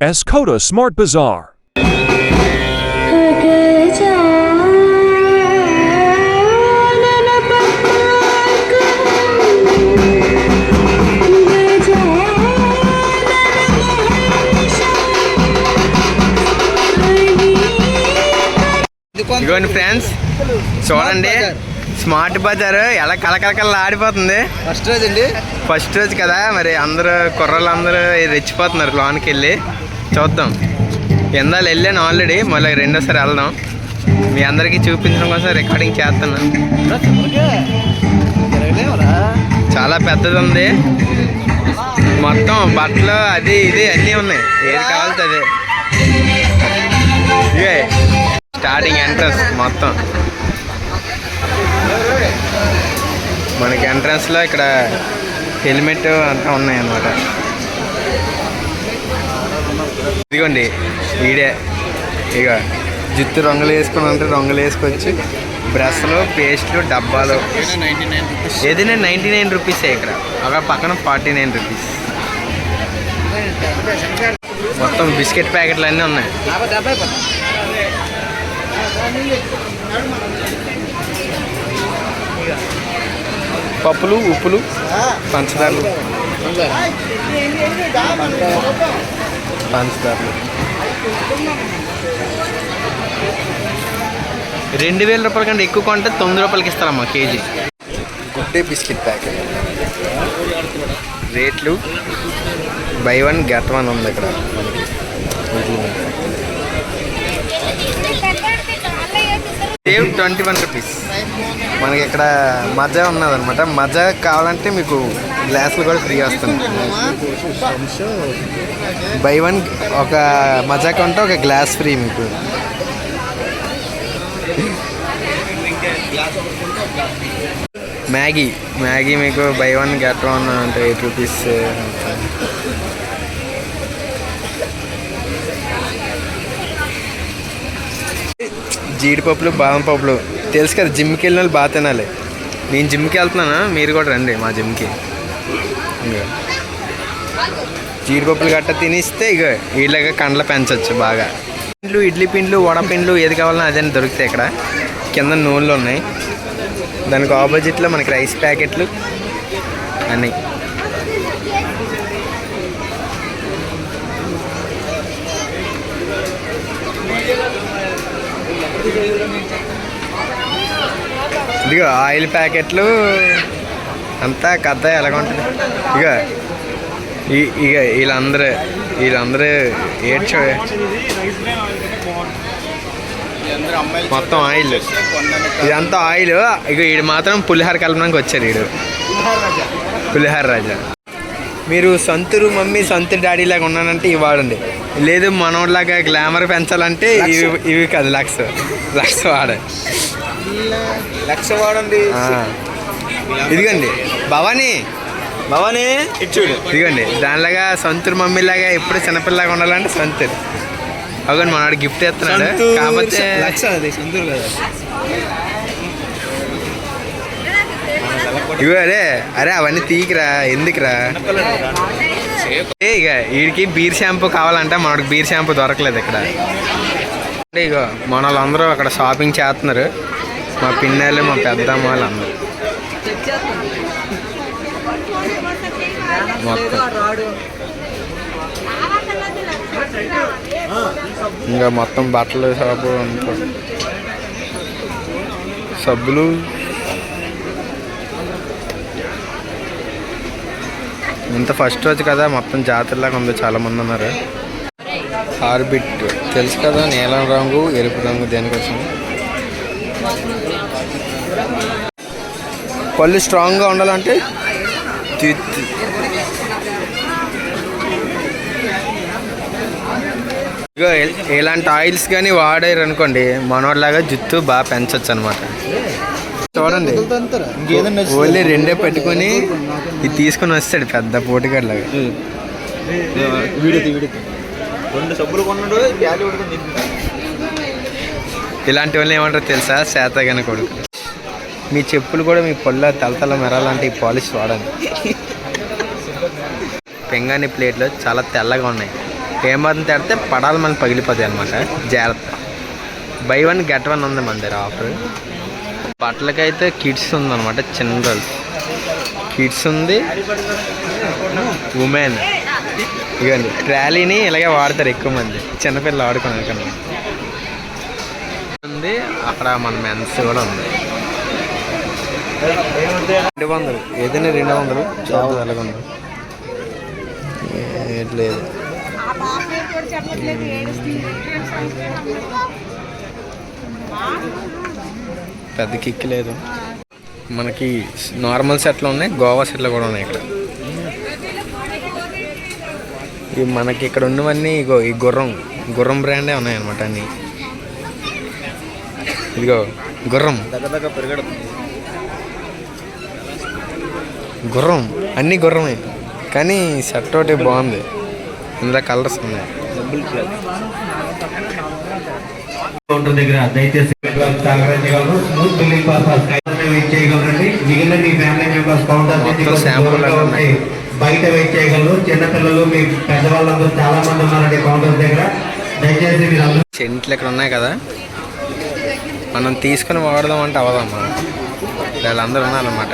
Escoda Smart Bazaar. ఇదిగోండి friends చూడండి Smart Bazaar ఎలా కలకలకల్లా ఆడిపోతుంది. ఫస్ట్ రోజు అండి. ఫస్ట్ రోజు కదా మరి అందరూ కుర్రలు అందరూ రెచ్చిపోతున్నారు లోనికి వెళ్ళి చూద్దాం. ఎందాలు వెళ్ళాను ఆల్రెడీ మళ్ళీ రెండోసారి వెళ్దాం. మీ అందరికీ చూపించడం కోసం రికార్డింగ్ చేస్తున్నాను చాలా పెద్దది ఉంది. మొత్తం బట్టలు అది ఇది అన్నీ ఉన్నాయి. ఏది కావాల్సి అదే. ఇవే. స్టార్టింగ్ ఎంట్రన్స్ మొత్తం. మనకి ఎంట్రన్స్లో ఇక్కడ హెల్మెట్ అంతా ఉన్నాయి అన్నమాట ఇదిగోండి ఈడే. ఇక జుత్తు రంగులు వేసుకుని అంటే రంగులు వేసుకొచ్చి బ్రష్లు పేస్ట్లు డబ్బాలు. ఏదైనా నైంటీ నైన్ రూపీసే ఇక్కడ. అక్కడ పక్కన ఫార్టీ నైన్ రూపీస్. మొత్తం బిస్కెట్ ప్యాకెట్లు అన్నీ ఉన్నాయి. పప్పులు ఉప్పులు పంచదారలు. రెండు వేల రూపాయల కంటే ఎక్కువ కొంటే తొమ్మిది రూపాయలకి ఇస్తారమ్మా KG. Good day biscuit packet. రేట్లు బై వన్ గెట్ వన్ ఉంది ఇక్కడ. Save twenty one rupees. మనకి ఇక్కడ మజా ఉన్నదన్నమాట. మజా కావాలంటే మీకు గ్లాసులు కూడా ఫ్రీ వస్తుంది. బై వన్ ఒక మజా కొంటే ఒక గ్లాస్ ఫ్రీ మీకు. మ్యాగీ. మ్యాగీ మీకు బై వన్ గెట్ వన్ అంటే ఎయిట్ రూపీస్. జీడిపప్పులు బాదం పప్పులు. తెలుసు కదా జిమ్కి వెళ్ళిన వాళ్ళు బాగా తినాలి. నేను జిమ్కి వెళ్తున్నాను? మీరు కూడా రండి మా జిమ్కి. జీడిపప్పులు గట్ట తినిస్తే ఇక వీళ్ళగా కండ్ల పెంచవచ్చు బాగా. పిండ్లు ఇడ్లీ పిండ్లు వడ పిండ్లు ఏది కావాలన్నా అదే దొరుకుతాయి ఇక్కడ. కింద నూనెలు ఉన్నాయి. దానికి ఆపోజిట్లో మనకి రైస్ ప్యాకెట్లు అన్నీ. ఇదిగో ఆయిల్ ప్యాకెట్లు అంతా కథ ఎలాగ ఉంటుంది. ఇక ఈ- ఇక వీళ్ళందరూ వీళ్ళందరూ ఏడ్చో. మొత్తం ఆయిల్. ఇదంతా ఆయిల్. ఇక వీడు మాత్రం పులిహార కలపడానికి వచ్చారు వీడు పులిహార రాజా. మీరు సొంతరు మమ్మీ సొంత డాడీ లాగా ఉన్నానంటే ఇవి వాడండి లేదు మనోడిలాగా గ్లామర్ పెంచాలంటే ఇవి ఇవి కాదు లక్స్. లక్స్ వాడే. లక్ష వాడండి. ఇదిగోండి భవానీ. భవానీ చూడు. ఇదిగోండి దానిలాగా సొంతూరు మమ్మీలాగా ఎప్పుడు చిన్నపిల్లలాగా ఉండాలంటే సొంతూరు. అవును మనవాడు గిఫ్ట్ ఇస్తున్నాడు కాకపోతే ఇగో అరే అరే అవన్నీ తీయకురా ఎందుకురా? ఇక వీడికి బీర్ షాంపూ కావాలంటే మనకి బీర్ షాంపూ దొరకలేదు ఇక్కడ. ఇక ఇగో మన వాళ్ళందరూ అక్కడ షాపింగ్ చేస్తున్నారు. మా పిన్నలు మా పెద్దమ్మ వాళ్ళందరూ. మొత్తం. ఇంకా మొత్తం బట్టలు షాపు సబ్బులు. ఇంత ఫస్ట్ రోజు కదా మొత్తం జాతరలాగా ఉంది చాలా మంది ఉన్నారు. హార్బిట్ తెలుసు కదా నీలం రంగు ఎరుపు రంగు దేనికోసం? పళ్ళు స్ట్రాంగ్గా ఉండాలంటే ఇగో ఇలాంటి ఆయిల్స్ కానీ వాడారు అనుకోండి మనోడిలాగా జుత్తు బాగా పెంచవచ్చు అనమాట చూడండి. ఓన్లీ రెండే పెట్టుకొని ఇది తీసుకొని వస్తాడు పెద్ద పోటీగాడ్లాగా వీడియో వీడియో రెండు సబ్బులు కొన్నాడు బ్యాగ్ కొడుకుని ఇలాంటి వాళ్ళు ఏమంటారు తెలుసా? శాతగాని కొడుకు. మీ చెప్పులు కూడా మీ పొల్ల తలతల మెరాలంటే ఈ పాలిష్ వాడండి పెంగాని ప్లేట్లు చాలా తెల్లగా ఉన్నాయి. ఏమాత్రం తెడితే పడాలి మనకి పగిలిపోతాయి అనమాట జాగ్రత్త. బై వన్ గెట్ వన్ ఉంది మన దగ్గర ఆఫర్. బట్టలకైతే కిడ్స్ ఉందన్నమాట చిల్డ్రన్స్ కిడ్స్ ఉంది ఉమెన్. ఇవ్వండి ట్రాలీని ఇలాగే వాడతారు ఎక్కువ మంది. చిన్నపిల్లలు ఆడుకున్నారు కన్నా ఉంది అక్కడ మన మెన్స్ కూడా ఉంది. రెండు వందలు. ఏదైనా రెండు వందలు. చాలా ఎలాగ ఉంది? లేదు. చెప్పట్లేదు పెద్ద కిక్ లేదు. మనకి నార్మల్ సెట్లు ఉన్నాయి గోవా సెట్లు కూడా ఉన్నాయి ఇక్కడ. ఇవి మనకి ఇక్కడ ఉన్నవన్నీ ఇగో ఈ గుర్రం గుర్రం బ్రాండే ఉన్నాయి అన్నీ అన్ని. ఇదిగో గుర్రం. దగ్గర పెరగడుతుంది గుర్రం అన్నీ గుర్రమే. కానీ షర్ట్ ఒకటి బాగుంది. ఇందులో కలర్స్ ఉన్నాయి. కౌంటర్ దగ్గర దయచేసి సహకరించగలరు స్మూత్ బిల్లింగ్ పర్పస్ వెయిట్ చేయగలరండి మిగిలిన మీ ఫ్యామిలీ మెంబర్స్ కౌంటర్ నుంచి మొత్తం కొంచెం శాంపుల్ దూరంగా అన్నీ ఉండి బయట వెయిట్ చేయగలరు చిన్నపిల్లలు మీ పెద్దవాళ్ళందరూ చాలా మంది ఉన్నారండి కౌంటర్ దగ్గర దయచేసి మీరు అందరూ చెంట్లు ఇక్కడ ఉన్నాయి కదా. మనం తీసుకుని వాడదాం అంటే అవదమ్మా వీళ్ళందరూ ఉన్నారన్నమాట.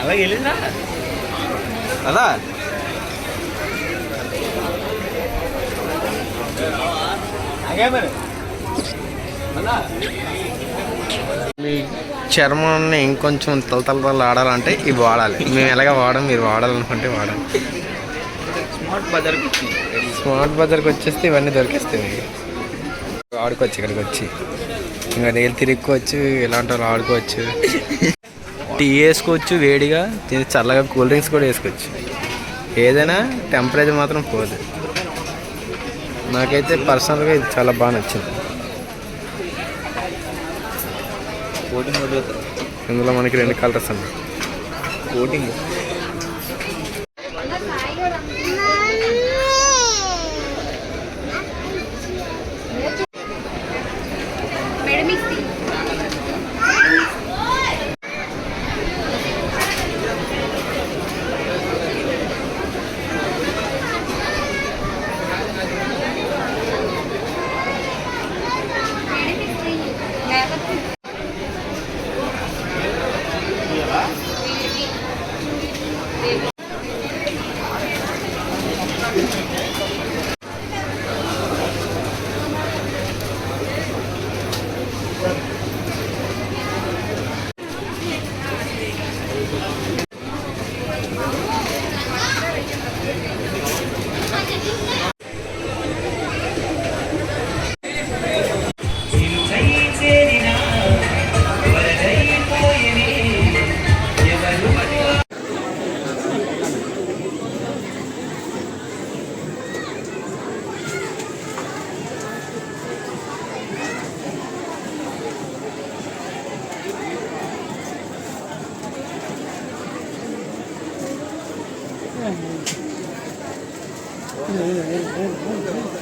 అలాగే వెళ్ళిందా? అలా అగే మరి మీ చర్మాన్ని ఇంకొంచెం తలతల ఆడాలంటే ఇవి వాడాలి. మేము ఎలాగ వాడం మీరు వాడాలనుకుంటే వాడాలి స్మార్ట్ బజార్కి వచ్చింది. స్మార్ట్ బజార్కి వచ్చేస్తే ఇవన్నీ దొరికేస్తాయి మీకు. ఆడుకోవచ్చు ఇక్కడికి వచ్చి. ఇంకా నీళ్ళు తిరుక్కోవచ్చు ఇలాంటి వాళ్ళు ఆడుకోవచ్చు. టీ వేసుకోవచ్చు వేడిగా చల్లగా కూల్ డ్రింక్స్ కూడా వేసుకోవచ్చు. ఏదైనా టెంపరేచర్ మాత్రం పోదు. నాకైతే పర్సనల్గా ఇది చాలా బాగా నచ్చింది. ఇందులో మనకి రెండు కలర్స్ ఉన్నాయి. Coating Thank you.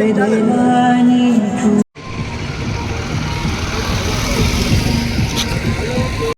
背着